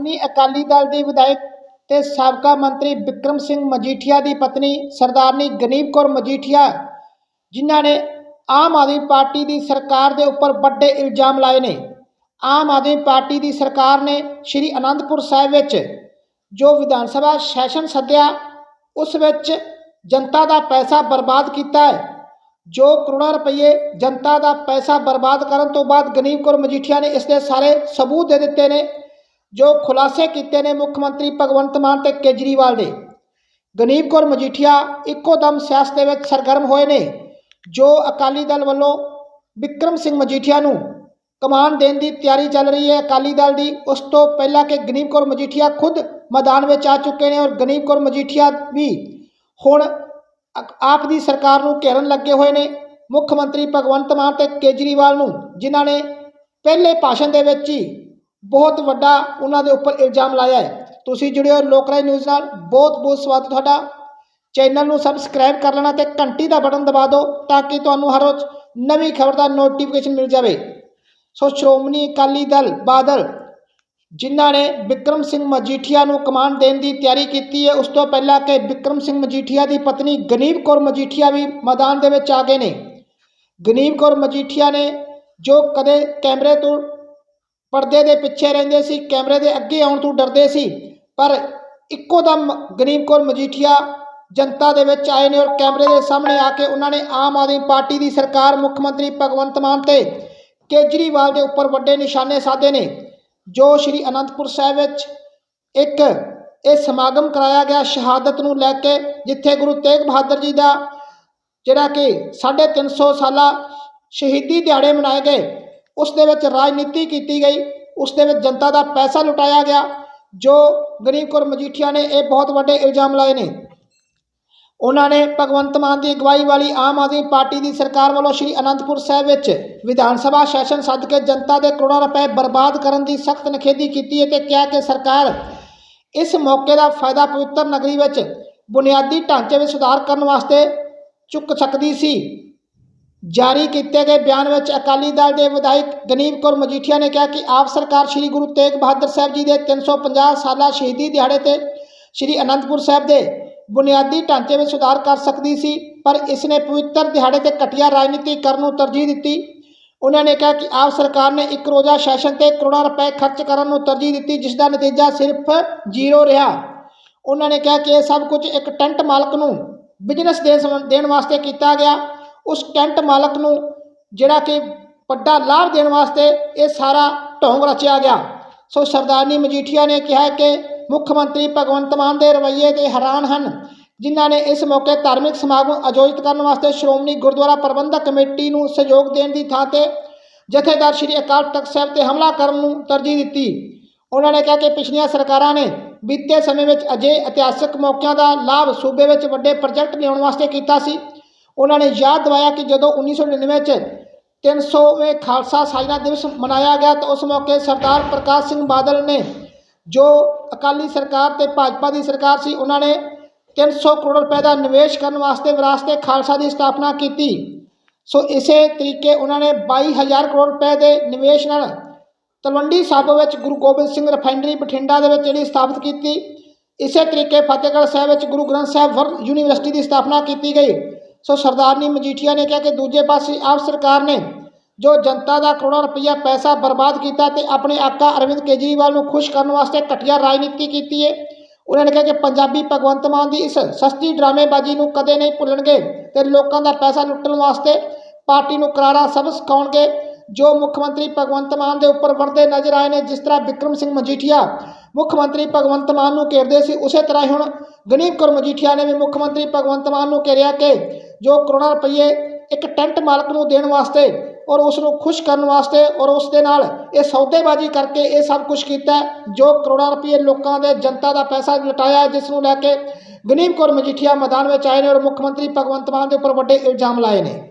ਸ਼੍ਰੋਮਣੀ ਅਕਾਲੀ ਦਲ ਦੇ ਵਿਧਾਇਕ ਤੇ ਸਾਬਕਾ ਮੰਤਰੀ ਵਿਕਰਮ ਸਿੰਘ ਮਜੀਠੀਆ ਦੀ ਪਤਨੀ ਸਰਦਾਰਨੀ ਗਨੀਬ ਕੌਰ ਮਜੀਠੀਆ, ਜਿਨ੍ਹਾਂ ਨੇ ਆਮ ਆਦਮੀ ਪਾਰਟੀ ਦੀ ਸਰਕਾਰ ਦੇ ਉੱਪਰ ਵੱਡੇ ਇਲਜ਼ਾਮ ਲਾਏ ਨੇ। ਆਮ ਆਦਮੀ ਪਾਰਟੀ ਦੀ ਸਰਕਾਰ ਨੇ ਸ਼੍ਰੀ ਅਨੰਦਪੁਰ ਸਾਹਿਬ ਵਿੱਚ ਜੋ ਵਿਧਾਨ ਸਭਾ ਸੈਸ਼ਨ ਸੱਦਿਆ, ਉਸ ਵਿੱਚ ਜਨਤਾ ਦਾ ਪੈਸਾ ਬਰਬਾਦ ਕੀਤਾ ਹੈ। ਜੋ ਕਰੋੜਾਂ ਰੁਪਏ ਜਨਤਾ ਦਾ ਪੈਸਾ ਬਰਬਾਦ ਕਰਨ ਤੋਂ ਬਾਅਦ ਗਨੀਬ ਕੌਰ ਮਜੀਠੀਆ ਨੇ ਇਸ ਦੇ ਸਾਰੇ ਸਬੂਤ ਦੇ ਦਿੱਤੇ ਨੇ। ਜੋ ਖੁਲਾਸੇ ਕੀਤੇ ਨੇ ਮੁੱਖ ਮੰਤਰੀ ਭਗਵੰਤ ਮਾਨ ਤੇ ਕੇਜਰੀਵਾਲ ਦੇ। ਗਨੀਮ ਕੌਰ ਮਜੀਠੀਆ ਇੱਕੋ ਦਮ ਸਿਆਸਤ ਦੇ ਵਿੱਚ ਸਰਗਰਮ ਹੋਏ ਨੇ, ਜੋ ਅਕਾਲੀ ਦਲ ਵੱਲੋਂ ਵਿਕਰਮ ਸਿੰਘ ਮਜੀਠੀਆ ਨੂੰ ਕਮਾਨ ਦੇਣ ਦੀ ਤਿਆਰੀ ਚੱਲ ਰਹੀ ਹੈ। ਅਕਾਲੀ ਦਲ ਦੀ ਉਸ ਤੋਂ ਪਹਿਲਾਂ ਕਿ ਗਨੀਮ ਕੌਰ ਮਜੀਠੀਆ ਖੁਦ ਮੈਦਾਨ ਵਿੱਚ ਆ ਚੁੱਕੇ ਨੇ ਔਰ ਗਨੀਮ ਕੌਰ ਮਜੀਠੀਆ ਵੀ ਹੁਣ ਆਪ ਦੀ ਸਰਕਾਰ ਨੂੰ ਘੇਰਨ ਲੱਗੇ ਹੋਏ ਨੇ। ਮੁੱਖ ਮੰਤਰੀ ਭਗਵੰਤ ਮਾਨ ਤੇ ਕੇਜਰੀਵਾਲ ਨੂੰ, ਜਿਨ੍ਹਾਂ ਨੇ ਪਹਿਲੇ ਭਾਸ਼ਣ ਦੇ ਵਿੱਚ ਹੀ ਬਹੁਤ ਵੱਡਾ ਉਹਨਾਂ ਦੇ ਉੱਪਰ ਇਲਜ਼ਾਮ ਲਾਇਆ ਹੈ। ਤੁਸੀਂ ਜੁੜੇ ਹੋ ਲੋਕਰਾਜ ਨਿਊਜ਼ ਨਾਲ, ਬਹੁਤ ਬਹੁਤ ਸਵਾਗਤ ਤੁਹਾਡਾ। ਚੈਨਲ ਨੂੰ ਸਬਸਕ੍ਰਾਈਬ ਕਰ ਲੈਣਾ ਤੇ ਘੰਟੀ ਦਾ ਬਟਨ ਦਬਾ ਦਿਓ ਤਾਂ ਕਿ ਤੁਹਾਨੂੰ ਹਰ ਰੋਜ਼ ਨਵੀਂ ਖਬਰ ਦਾ ਨੋਟੀਫਿਕੇਸ਼ਨ ਮਿਲ ਜਾਵੇ। ਸੋ ਸ਼੍ਰੋਮਣੀ ਅਕਾਲੀ ਦਲ ਬਾਦਲ, ਜਿਨ੍ਹਾਂ ਨੇ ਵਿਕਰਮ ਸਿੰਘ ਮਜੀਠੀਆ ਨੂੰ ਕਮਾਂਡ ਦੇਣ ਦੀ ਤਿਆਰੀ ਕੀਤੀ ਹੈ, ਉਸ ਤੋਂ ਪਹਿਲਾਂ ਕਿ ਵਿਕਰਮ ਸਿੰਘ ਮਜੀਠੀਆ ਦੀ ਪਤਨੀ ਗਨੀਬ ਕੌਰ ਮਜੀਠੀਆ ਵੀ ਮੈਦਾਨ ਦੇ ਵਿੱਚ ਆ ਗਏ ਨੇ। ਗਨੀਬ ਕੌਰ ਮਜੀਠੀਆ ਨੇ ਜੋ ਕਦੇ ਕੈਮਰੇ ਤੋਂ ਪਰਦੇ ਦੇ ਪਿੱਛੇ ਰਹਿੰਦੇ ਸੀ, ਕੈਮਰੇ ਦੇ ਅੱਗੇ ਆਉਣ ਤੋਂ ਡਰਦੇ ਸੀ। ਪਰ ਇੱਕੋ ਦਮ ਗਨੀਬ ਕੌਰ ਮਜੀਠੀਆ ਜਨਤਾ ਦੇ ਵਿੱਚ ਆਏ ਨੇ ਔਰ ਕੈਮਰੇ ਦੇ ਸਾਹਮਣੇ ਆ ਕੇ ਉਹਨਾਂ ਨੇ ਆਮ ਆਦਮੀ ਪਾਰਟੀ ਦੀ ਸਰਕਾਰ, ਮੁੱਖ ਮੰਤਰੀ ਭਗਵੰਤ ਮਾਨ ਤੇ ਕੇਜਰੀਵਾਲ ਦੇ ਉੱਪਰ ਵੱਡੇ ਨਿਸ਼ਾਨੇ ਸਾਧੇ ਨੇ। ਜੋ ਸ਼੍ਰੀ ਅਨੰਦਪੁਰ ਸਾਹਿਬ ਵਿੱਚ ਇੱਕ ਇਹ ਸਮਾਗਮ ਕਰਾਇਆ ਗਿਆ ਸ਼ਹਾਦਤ ਨੂੰ ਲੈ ਕੇ, ਜਿੱਥੇ ਗੁਰੂ ਤੇਗ ਬਹਾਦਰ ਜੀ ਦਾ ਜਿਹੜਾ ਕਿ 350 ਸਾਲਾ ਸ਼ਹੀਦੀ ਦਿਹਾੜੇ ਮਨਾਏ ਗਏ ਉਸ ਦੇ ਵਿੱਚ ਰਾਜਨੀਤੀ ਕੀਤੀ ਗਈ ਉਸ ਦੇ ਵਿੱਚ ਜਨਤਾ ਦਾ ਪੈਸਾ ਲੁਟਾਇਆ ਗਿਆ, ਜੋ ਗਰੀਬ ਕੌਰ ਮਜੀਠੀਆ ਨੇ ਇਹ ਬਹੁਤ ਵੱਡੇ ਇਲਜ਼ਾਮ ਲਾਏ ਨੇ। ਉਹਨਾਂ ਨੇ ਭਗਵੰਤ ਮਾਨ ਦੀ ਅਗਵਾਈ ਵਾਲੀ ਆਮ ਆਦਮੀ ਪਾਰਟੀ ਦੀ ਸਰਕਾਰ ਵੱਲੋਂ ਸ਼੍ਰੀ ਅਨੰਦਪੁਰ ਸਾਹਿਬ ਵਿੱਚ ਵਿਧਾਨ ਸਭਾ ਸੈਸ਼ਨ ਸੱਦ ਕੇ ਜਨਤਾ ਦੇ ਕਰੋੜਾਂ ਰੁਪਏ ਬਰਬਾਦ ਕਰਨ ਦੀ ਸਖਤ ਨਿਖੇਧੀ ਕੀਤੀ ਹੈ ਤੇ ਕਿਹਾ ਕਿ ਸਰਕਾਰ ਇਸ ਮੌਕੇ ਦਾ ਫਾਇਦਾ ਪਵਿੱਤਰ ਨਗਰੀ ਵਿੱਚ ਬੁਨਿਆਦੀ ਢਾਂਚੇ ਵਿੱਚ ਸੁਧਾਰ ਕਰਨ ਵਾਸਤੇ ਚੁੱਕ ਸਕਦੀ ਸੀ। ਜਾਰੀ ਕੀਤੇ ਗਏ ਬਿਆਨ ਵਿੱਚ ਅਕਾਲੀ ਦਲ ਦੇ ਵਿਧਾਇਕ ਗਨੀਬ ਕੌਰ ਮਜੀਠੀਆ ਨੇ ਕਿਹਾ ਕਿ ਆਪ ਸਰਕਾਰ ਸ੍ਰੀ ਗੁਰੂ ਤੇਗ ਬਹਾਦਰ ਸਾਹਿਬ ਜੀ ਦੇ 350 ਸਾਲਾ ਸ਼ਹੀਦੀ ਦਿਹਾੜੇ ਤੇ ਸ੍ਰੀ ਅਨੰਦਪੁਰ ਸਾਹਿਬ ਦੇ ਬੁਨਿਆਦੀ ਢਾਂਚੇ ਵਿੱਚ ਸੁਧਾਰ ਕਰ ਸਕਦੀ ਸੀ, ਪਰ ਇਸ ਨੇ ਪਵਿੱਤਰ ਦਿਹਾੜੇ ਤੇ ਘਟੀਆ ਰਾਜਨੀਤੀ ਕਰਨ ਨੂੰ ਤਰਜੀਹ ਦਿੱਤੀ। ਉਹਨਾਂ ਨੇ ਕਿਹਾ ਕਿ ਆਪ ਸਰਕਾਰ ਨੇ ਇੱਕ ਰੋਜ਼ਾ ਸੈਸ਼ਨ ਤੇ ਕਰੋੜਾਂ ਰੁਪਏ ਖਰਚ ਕਰਨ ਨੂੰ ਤਰਜੀਹ ਦਿੱਤੀ, ਜਿਸ ਦਾ ਨਤੀਜਾ ਸਿਰਫ ਜ਼ੀਰੋ ਰਿਹਾ। ਉਹਨਾਂ ਨੇ ਕਿਹਾ ਕਿ ਇਹ ਸਭ ਕੁਝ ਇੱਕ ਟੈਂਟ ਮਾਲਕ ਨੂੰ ਬਿਜ਼ਨਸ ਦੇ ਸਮ- ਦੇਣ ਵਾਸਤੇ ਕੀਤਾ ਗਿਆ। ਉਸ ਟੈਂਟ ਮਾਲਕ ਨੂੰ ਜਿਹੜਾ ਕਿ ਵੱਡਾ ਲਾਭ ਦੇਣ ਵਾਸਤੇ ਇਹ ਸਾਰਾ ਢੋਂਗ ਰਚਿਆ ਗਿਆ। ਸੋ ਸਰਦਾਰਨੀ ਮਜੀਠੀਆ ਨੇ ਕਿਹਾ ਕਿ ਮੁੱਖ ਮੰਤਰੀ ਭਗਵੰਤ ਮਾਨ ਦੇ ਰਵੱਈਏ ਤੇ ਹੈਰਾਨ ਹਨ, ਜਿਨ੍ਹਾਂ ਨੇ ਇਸ ਮੌਕੇ ਧਾਰਮਿਕ ਸਮਾਗਮ ਆਯੋਜਿਤ ਕਰਨ ਵਾਸਤੇ ਸ਼੍ਰੋਮਣੀ ਗੁਰਦੁਆਰਾ ਪ੍ਰਬੰਧਕ ਕਮੇਟੀ ਨੂੰ ਸਹਿਯੋਗ ਦੇਣ ਦੀ ਥਾਂ ਤੇ ਜਥੇਦਾਰ ਸ਼੍ਰੀ ਅਕਾਲ ਤਖਤ ਸਾਹਿਬ ਤੇ ਹਮਲਾ ਕਰਨ ਨੂੰ ਤਰਜੀਹ ਦਿੱਤੀ। ਉਹਨਾਂ ਨੇ ਕਿਹਾ ਕਿ ਪਿਛਲੀਆਂ ਸਰਕਾਰਾਂ ਨੇ ਬੀਤੇ ਸਮੇਂ ਵਿੱਚ ਅਜੇ ਇਤਿਹਾਸਕ ਮੌਕਿਆਂ ਦਾ ਲਾਭ ਸੂਬੇ ਵਿੱਚ ਵੱਡੇ ਪ੍ਰੋਜੈਕਟ ਲਿਆਉਣ ਵਾਸਤੇ ਕੀਤਾ ਸੀ। ਉਹਨਾਂ ਨੇ ਯਾਦ ਦਿਵਾਇਆ ਕਿ ਜਦੋਂ 1999 ਚ 300ਵੇਂ ਖਾਲਸਾ ਸਾਜਨਾ ਦਿਵਸ ਮਨਾਇਆ ਗਿਆ ਤਾਂ ਉਸ ਮੌਕੇ ਸਰਦਾਰ ਪ੍ਰਕਾਸ਼ ਸਿੰਘ ਬਾਦਲ ਨੇ, ਜੋ ਅਕਾਲੀ ਸਰਕਾਰ ਤੇ ਭਾਜਪਾ ਦੀ ਸਰਕਾਰ ਸੀ, ਉਹਨਾਂ ਨੇ 300 ਕਰੋੜ ਰੁਪਏ ਦਾ ਨਿਵੇਸ਼ ਕਰਨ ਵਾਸਤੇ ਵਿਰਾਸਤ ਖਾਲਸਾ ਦੀ ਸਥਾਪਨਾ ਕੀਤੀ। ਸੋ ਇਸੇ ਤਰੀਕੇ ਉਹਨਾਂ ਨੇ 22000 ਕਰੋੜ ਰੁਪਏ ਦੇ ਨਿਵੇਸ਼ ਨਾਲ ਤਲਵੰਡੀ ਸਾਬੋ ਵਿੱਚ ਗੁਰੂ ਗੋਬਿੰਦ ਸਿੰਘ ਰਿਫਾਈਨਰੀ ਬਠਿੰਡਾ ਦੇ ਵਿੱਚ ਜਿਹੜੀ ਸਥਾਪਿਤ ਕੀਤੀ। ਇਸੇ ਤਰੀਕੇ ਫਤਿਹਗੜ੍ਹ ਸਾਹਿਬ ਵਿੱਚ ਗੁਰੂ ਗ੍ਰੰਥ ਸਾਹਿਬ ਵਰਲਡ ਯੂਨੀਵਰਸਿਟੀ ਦੀ ਸਥਾਪਨਾ ਕੀਤੀ ਗਈ। ਸੋ ਸਰਦਾਰਨੀ ਮਜੀਠੀਆ ਨੇ ਕਿਹਾ ਕਿ ਦੂਜੇ ਪਾਸੇ ਆਪ ਸਰਕਾਰ ਨੇ ਜੋ ਜਨਤਾ ਦਾ ਕਰੋੜਾਂ ਰੁਪਈਆ ਪੈਸਾ ਬਰਬਾਦ ਕੀਤਾ ਤੇ ਆਪਣੇ ਆਕਾ ਅਰਵਿੰਦ ਕੇਜਰੀਵਾਲ ਨੂੰ ਖੁਸ਼ ਕਰਨ ਵਾਸਤੇ ਘਟੀਆ ਰਾਜਨੀਤੀ ਕੀਤੀ ਹੈ ਉਹਨਾਂ ਨੇ ਕਿਹਾ ਕਿ ਪੰਜਾਬੀ ਭਗਵੰਤ ਮਾਨ ਦੀ ਇਸ ਸਸਤੀ ਡਰਾਮੇਬਾਜ਼ੀ ਨੂੰ ਕਦੇ ਨਹੀਂ ਭੁੱਲਣਗੇ ਤੇ ਲੋਕਾਂ ਦਾ ਪੈਸਾ ਲੁੱਟਣ ਵਾਸਤੇ ਪਾਰਟੀ ਨੂੰ ਕਰਾਰਾ ਸਬਕ ਸਿਖਾਉਣਗੇ। ਜੋ ਮੁੱਖ ਮੰਤਰੀ ਭਗਵੰਤ ਮਾਨ ਦੇ ਉੱਪਰ ਵਰਦੇ ਨਜ਼ਰ ਆਏ ਨੇ, ਜਿਸ ਤਰ੍ਹਾਂ ਵਿਕਰਮ ਸਿੰਘ ਮਜੀਠੀਆ ਮੁੱਖ ਮੰਤਰੀ ਭਗਵੰਤ ਮਾਨ ਨੂੰ ਘੇਰਦੇ ਸੀ, ਉਸੇ ਤਰ੍ਹਾਂ ਹੀ ਹੁਣ ਗਨੀਬ ਕੌਰ ਮਜੀਠੀਆ ਨੇ ਵੀ ਮੁੱਖ ਮੰਤਰੀ ਭਗਵੰਤ ਮਾਨ ਨੂੰ ਘੇਰਿਆ ਕਿ ਜੋ ਕਰੋੜਾਂ ਰੁਪਏ ਇੱਕ ਟੈਂਟ ਮਾਲਕ ਨੂੰ ਦੇਣ ਵਾਸਤੇ ਔਰ ਉਸ ਨੂੰ ਖੁਸ਼ ਕਰਨ ਵਾਸਤੇ ਔਰ ਉਸ ਦੇ ਨਾਲ ਇਹ ਸੌਦੇਬਾਜ਼ੀ ਕਰਕੇ ਇਹ ਸਭ ਕੁਝ ਕੀਤਾ ਜੋ ਕਰੋੜਾਂ ਰੁਪਏ ਲੋਕਾਂ ਦੇ ਜਨਤਾ ਦਾ ਪੈਸਾ ਲੁਟਾਇਆ ਜਿਸ ਨੂੰ ਲੈ ਕੇ ਗਨੀਬ ਕੌਰ ਮਜੀਠੀਆ ਮੈਦਾਨ ਵਿੱਚ ਆਏ ਨੇ ਔਰ ਮੁੱਖ ਮੰਤਰੀ ਭਗਵੰਤ ਮਾਨ ਦੇ ਉੱਪਰ ਵੱਡੇ ਇਲਜ਼ਾਮ ਲਾਏ ਨੇ।